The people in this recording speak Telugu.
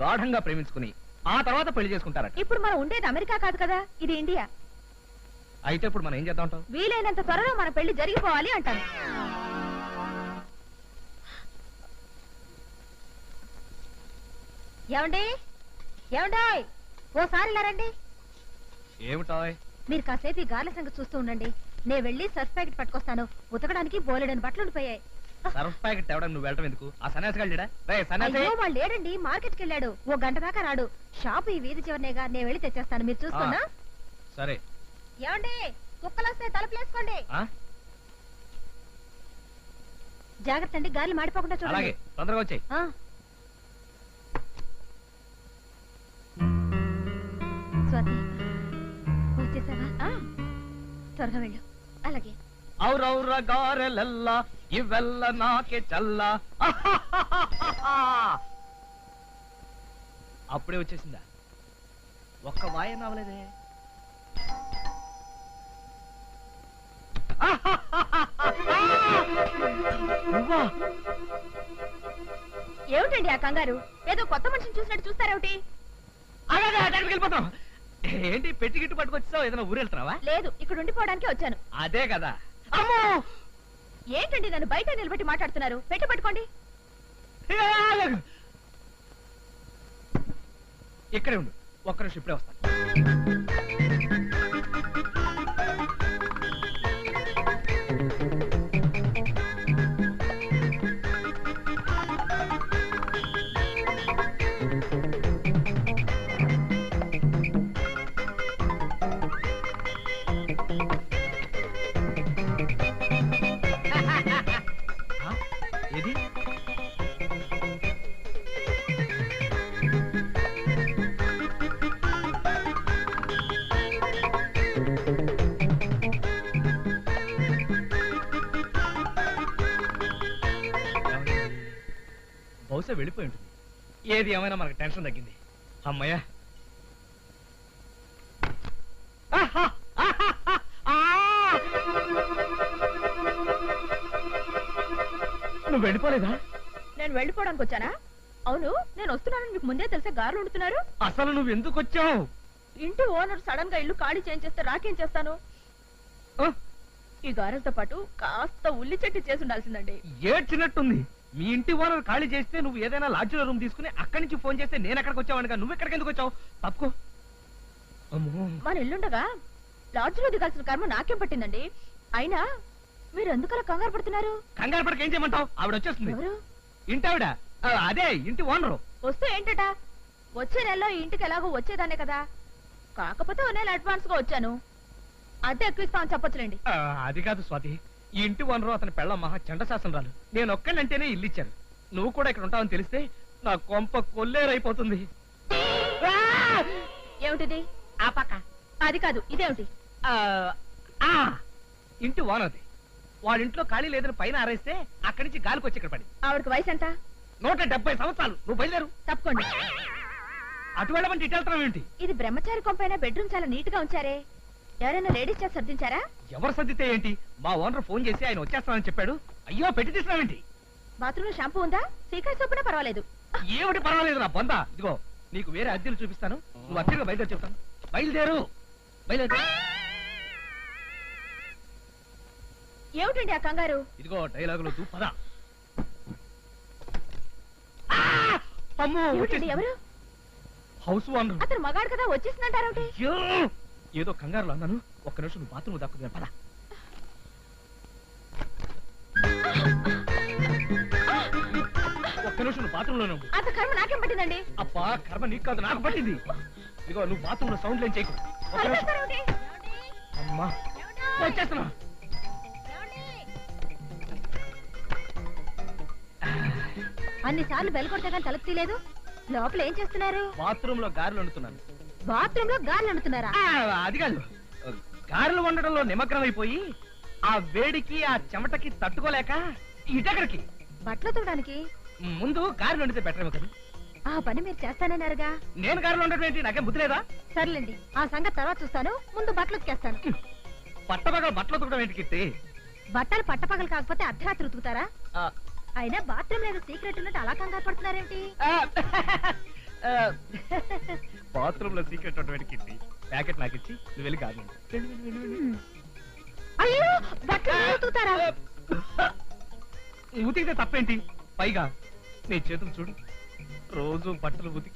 గాఢంగా ప్రేమించుకుని ఆ తర్వాత పెళ్ళి చేసుకుంటారట. ఇప్పుడు మనం ఉండేది అమెరికా కాదు కదా? ఇది ఇండియా. అయితే ఇప్పుడు మనం ఏం చేద్దాం అంటావ్? వీలైనంత త్వరలో మన పెళ్ళి జరిగిపోవాలి అంటాను. ఏమండి? ఏమండి? ఓసారి రండి. ఏమిటాయ్? మీరు కాసేపు ఈ గార్ల సంగతి చూస్తూ ఉండండి. నేను వెళ్ళి సర్ఫ్ ప్యాకెట్ పట్టుకొస్తాను. ఉతకడానికి బోలెడని బట్టలు ఉండిపోయాయి. సర్ఫ్ ప్యాకెట్ తేవడం నువ్వు వెళ్ళటం ఎందుకు? ఆ సన్యాసి గారు రే సన్యాసి! అయ్యో వాళ్ళు లేడండి. మార్కెట్కి వెళ్ళాడు. ఓ గంట దాకా రాడు. షాప్ ఈ వీధి చివరినేగా. నేను వెళ్ళి తెచ్చేస్తాను. మీరు చూస్తున్నా సరే. ఏమండి? కుక్కలు వస్తే తలుపులేసుకోండి ఆ? జాగ్రత్త అండి. గాలి మాడిపోకుండా అలాగే. చూడండి తొందరగా వచ్చాయి. ఆ. స్వాతి వచ్చేసావా? ఆ. త్వరగా వెళ్ళు. అలాగే. ఔరౌర గారెలెల్ల ఇవెల్ల నాకే చల్ల. అప్పుడే వచ్చేసిందా? ఒక్క వాయ నవ్వలేదే నువ్వా? ఏమిటండి ఆ కంగారు? ఏదో కొత్త మనిషిని చూసినట్టు చూస్తారేమిటి? వెళ్ళిపోతాం. ఏంటి పెట్టి గిట్టు పట్టుకొచ్చావు ఏదైనా ఊరు వెళ్తున్నావా లేదు ఇక్కడ ఉండిపోవడానికి వచ్చాను. అదే కదా. అమ్మో! ఏంటండి నన్ను బయట నిలబెట్టి మాట్లాడుతున్నారు? పెట్టి పట్టుకోండి. ఇక్కడే ఉండు. ఒక్క నిమిషం ఇప్పుడే వస్తాను. బహుశా వెళ్ళిపోయి ఉంటుంది. ఏది ఏమైనా మనకు టెన్షన్ తగ్గింది. అమ్మయ్యా! నువ్వు వెళ్ళిపోలేదా? నేను వెళ్ళిపోవడానికి వచ్చానా? అవును నేను వస్తున్నానని మీకు ముందే తెలిసే గారులు ఉంటున్నారు అసలు నువ్వు ఎందుకు వచ్చావు? ఇంటి ఓనర్ సడన్గా ఇల్లు ఖాళీ చేయించేస్తే రాకేం చేస్తాను? ఈ గారెలతో పాటు కాస్త ఉల్లి చెట్టు చేసి ఉండాల్సిందండి. ఏడ్చినట్టుంది. మీ ఇంటి ఓనర్ ఖాళీ చేస్తే నువ్వు ఏదైనా లాడ్జ్లో రూమ్ తీసుకుని అక్కడి నుంచి ఫోన్ చేస్తే నేను ఎక్కడికి వచ్చావనుగా. నువ్వు ఎక్కడికి ఎందుకు వచ్చావు? తప్పుకో. అమ్మో. మన ఇల్లుండగా లాడ్జ్లో దిగాల్సిన కర్మ నాకేం పట్టిందండి? అయినా మీరు ఎందుకలా కంగారు పడుతున్నారు? కంగారు పడక ఏం చేయమంటావు? ఆవిడ వచ్చేస్తుంది. ఎవరు? ఇంటి ఆవిడ? ఆ, అదే ఇంటి ఓనరు. వస్తే ఏంటట? వచ్చే నెలలో ఈ ఇంటికి ఎలాగో వచ్చేదానే కదా. కాకపోతే ఓ నెల అడ్వాన్స్గా వచ్చాను. అద్దె ఎక్కువ ఇస్తామని చెప్పొచ్చులేండి. ఆ, అది కాదు స్వాతి. ఈ ఇంటి ఓనరు అతని పెళ్ళ మహా చండశాసనరాలు నేను ఒక్కనంటేనే ఇల్లు ఇచ్చాను నువ్వు కూడా ఇక్కడ ఉంటావని తెలిస్తే నా కొంప కొల్లేరైపోతుంది! ఏమిటిది? ఆ పక్క. అది కాదు ఇదేమిటి? ఇంటి ఓనర్ది. వాళ్ళ ఇంట్లో ఖాళీ లేదని పైన ఆరేస్తే అక్కడి నుంచి గాలికి వచ్చి ఇక్కడ పడి. ఆవిడకి వయసు ఎంత నూట డెబ్బై సంవత్సరాలు. నువ్వు బయలుదేరు. తప్పుకోండి. అటు వెళ్ళమంటే ఇటు ఏంటి ఇది బ్రహ్మచారి కొంపైన బెడ్రూమ్ చాలా నీట్గా ఉంచారే. ఎవరైనా లేడీస్ చేసి సర్దించారా? ఎవరు సర్దితే ఏంటి? మా ఓనర్ ఫోన్ చేసి ఆయన వచ్చేస్తానని చెప్పాడు. అయ్యో పెట్టి తీసినావేంటి? బాత్రూమ్లో షాంపూ ఉందా? సీక్రెట్ సోపునా పర్వాలేదు. ఏమిటి పర్వాలేదు నా బొంద. ఇదిగో నీకు వేరే అద్దెలు చూపిస్తాను. నువ్వు అద్దెగా బయలుదేరి చెప్తాను. బయలుదేరు. బయలుదేరు. ఏమిటండి ఆ కంగారు? ఇదిగో డైలాగులు పద! అమ్మో. ఎవరు? House owner. అతను మగాడు కదా వచ్చేసిందంటారేమిటి అయ్యో! ఏదో కంగారులో అన్నాను. ఒక్క నిమిషం నువ్వు బాత్రూమ్ దక్కుతుంది పద. ఒక్క నిమిషం నువ్వు బాత్రూంలో నువ్వు. అంత కర్మ నాకేం పట్టిందండి? అబ్బా కర్మ నీకు కాదు నాకు పట్టింది. ఇదిగో నువ్వు బాత్రూంలో సౌండ్ లేని చేయకు. ఒక్క నిమిషం. కలిపేస్తారేమిటి? అమ్మా. వచ్చేస్తున్నా. అన్ని సార్లు బెల్ కొడితే కానీ తలుపు తీయలేదు. లోపల ఏం చేస్తున్నారు? బాత్రూమ్లో గారెలు వండుతున్నాను. బాత్రూమ్లో గాలి అంటున్నారా ఆ, అది కాదు. గారెలు వండడంలో నిమగ్నం అయిపోయి ఆ వేడికి ఆ చెమటకి తట్టుకోలేక ఇటెక్కడికి బట్టలు తుడడానికి? ముందు గారెలు వండితే బెటర్ ఏమో కదా. ఆ పని మీరు చేస్తానన్నారుగా. నేను గారెలు వండడం ఏంటి? నాకేం బుద్ధి లేదా? సర్లేండి ఆ సంగతి తర్వాత చూస్తాను. ముందు బట్టలు ఉతికేస్తాను. పట్టబగల బట్టలు ఉతకడం ఏంటి కిట్టి బట్టలు పట్టపగలు కాకపోతే అర్ధరాత్రి ఉతుకుతారా? ఆ, అయినా బాత్రూమ్ లేదు సీక్రెట్ ఉన్నట్టు అలా కంగారు పడుతున్నారేంటి? ఆ, బాత్రూమ్లో సీక్రెట్ కిట్టి ప్యాకెట్ నాకు ఇచ్చి నువ్వు వెళ్ళి కాదు అయ్యో బట్టలు ఉతుకుతారా? ఉతికితే తప్పేంటి? పైగా నీ చేతులు చూడు. రోజు బట్టలు ఉతికి